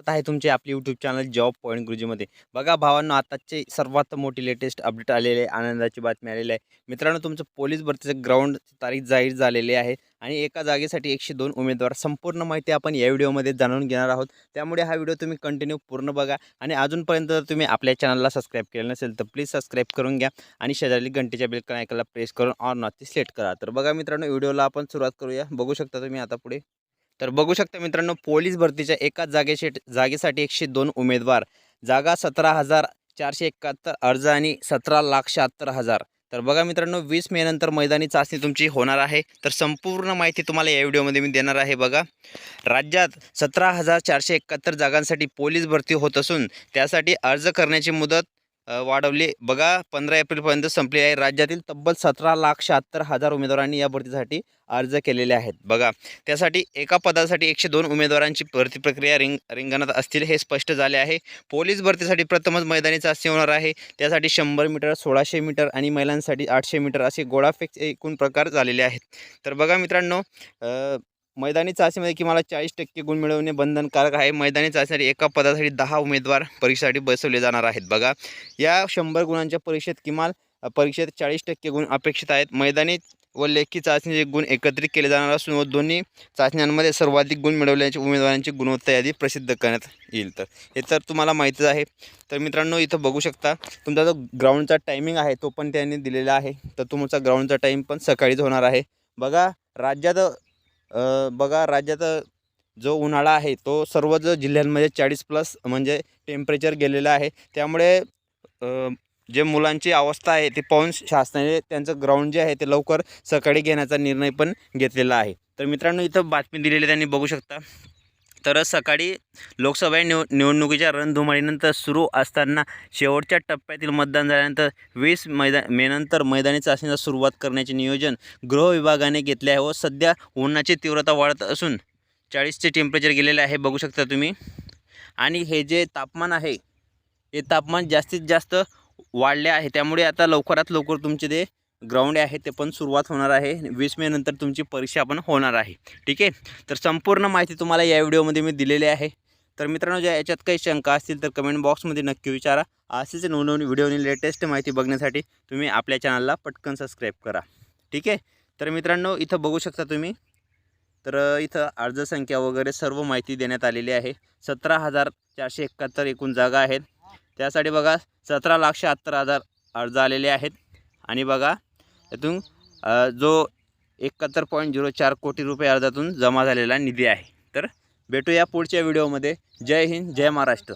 स्वागत आहे तुमचे आपले यूट्यूब चॅनल जॉब पॉईंट गुरुजीमध्ये. बघा भावांनो आताचे सर्वात मोठी लेटेस्ट अपडेट आलेले आहे आनंदाची बातमी आलेली आहे. मित्रांनो तुमचं पोलीस भरतीचं ग्राउंड तारीख जाहीर झालेली आहे आणि एका जागेसाठी एकशे दोन उमेदवार संपूर्ण माहिती आपण या व्हिडिओमध्ये जाणून घेणार आहोत. त्यामुळे हा व्हिडिओ तुम्ही कंटिन्यू पूर्ण बघा आणि अजूनपर्यंत जर तुम्ही आपल्या चॅनलला सबस्क्राईब केलं नसेल तर प्लीज सबस्क्राईब करून घ्या आणि शेजारी घंटेच्या बिल ऐकायला प्रेस करून ऑन नॉट सिलेक्ट करा. तर बघा मित्रांनो व्हिडिओला आपण सुरुवात करूया. बघू शकता तुम्ही आता पुढे. तर बघू शकता मित्रांनो पोलीस भरतीच्या एकाच जागेशी जागेसाठी एकशे दोन उमेदवार. जागा सतरा हजार चारशे एकाहत्तर अर्ज आणि सतरा लाख शहात्तर हजार. तर बघा मित्रांनो वीस मे नंतर मैदानी चाचणी तुमची होणार आहे. तर संपूर्ण माहिती तुम्हाला या व्हिडिओमध्ये मी देणार आहे बघा. राज्यात सतरा हजार चारशे एकाहत्तर जागांसाठी पोलीस भरती होत असून त्यासाठी अर्ज करण्याची मुदत वाढवली. बघा पंधरा एप्रिलपर्यंत संपली आहे. राज्यातील तब्बल सतरा लाख शहात्तर हजार उमेदवारांनी या भरतीसाठी अर्ज केलेले आहेत. बघा त्यासाठी एका पदासाठी एकशे दोन उमेदवारांची भरती प्रक्रिया रिंग रिंगणात असतील हे स्पष्ट झाले आहे. पोलीस भरतीसाठी प्रथमच मैदानी चाचणी होणार आहे. त्यासाठी शंभर मीटर सोळाशे मीटर आणि महिलांसाठी आठशे मीटर असे गोळाफेक एकूण प्रकार झालेले आहेत. तर बघा मित्रांनो मैदानी चाचणीमध्ये किमान चाळीस टक्के गुण मिळवणे बंधनकारक आहे. मैदानी चाचणी एका पदासाठी दहा उमेदवार परीक्षेसाठी बसवले जाणार आहेत. बघा या शंभर गुणांच्या परीक्षेत किमान परीक्षेत चाळीस टक्के गुण अपेक्षित आहेत. मैदानी व लेखी चाचणीचे गुण एकत्रित केले जाणार असून व दोन्ही चाचण्यांमध्ये सर्वाधिक गुण मिळवल्याच्या उमेदवारांची गुणवत्ता यादी प्रसिद्ध करण्यात येईल. तर हे तर तुम्हाला माहितीच आहे. तर मित्रांनो इथं बघू शकता तुमचा जो ग्राउंडचा टायमिंग आहे तो पण त्यांनी दिलेला आहे. तर तुमचा ग्राउंडचा टाईम पण सकाळीच होणार आहे. बघा राज्यात बघा राज्यात जो उन्हाळा आहे तो सर्वच जिल्ह्यांमध्ये चाळीस प्लस म्हणजे टेम्परेचर गेलेलं आहे. त्यामुळे जे मुलांची अवस्था आहे ते पाहून शासनाने त्यांचं ग्राउंड जे आहे ते लवकर सकाळी घेण्याचा निर्णय पण घेतलेला आहे. तर मित्रांनो इथं बातमी दिलेली त्यांनी बघू शकता. तर सकाळी लोकसभा निव निवडणुकीच्या रणधुमाळीनंतर सुरू असताना शेवटच्या टप्प्यातील मतदान झाल्यानंतर वीस मैदा मेनंतर मैदानी चाचणीला सुरुवात करण्याचे नियोजन गृह विभागाने घेतले आहे व सध्या उन्हाची तीव्रता वाढत असून चाळीसचे टेम्परेचर गेलेले आहे. बघू शकता तुम्ही. आणि हे जे तापमान आहे हे तापमान जास्तीत जास्त वाढले आहे. त्यामुळे आता लवकरात लवकर तुमचे ते ग्राउंड आहे ते पण सुरुवात होणार आहे. वीस मे नंतर तुमची परीक्षा पण होणार आहे. ठीक आहे? तर संपूर्ण माहिती तुम्हाला या व्हिडिओमध्ये मी दिलेली आहे. तर मित्रांनो ज्या याच्यात काही शंका असतील तर कमेंट बॉक्समध्ये नक्की विचारा. असेच नवनवीन व्हिडिओनी लेटेस्ट माहिती बघण्यासाठी तुम्ही आपल्या चॅनलला पटकन सबस्क्राईब करा. ठीक आहे? तर मित्रांनो इथं बघू शकता तुम्ही. तर इथं अर्जसंख्या वगैरे सर्व माहिती देण्यात आलेली आहे. सतरा हजार चारशे एकाहत्तर एकूण जागा आहेत. त्यासाठी बघा सतरा लाख शहात्तर हजार अर्ज आलेले आहेत. आणि बघा यातून जो एकाहत्तर पॉईंट झिरो चार कोटी रुपये अर्जातून जमा झालेला निधी आहे. तर भेटूया पुढच्या व्हिडिओमध्ये. जय हिंद जय महाराष्ट्र.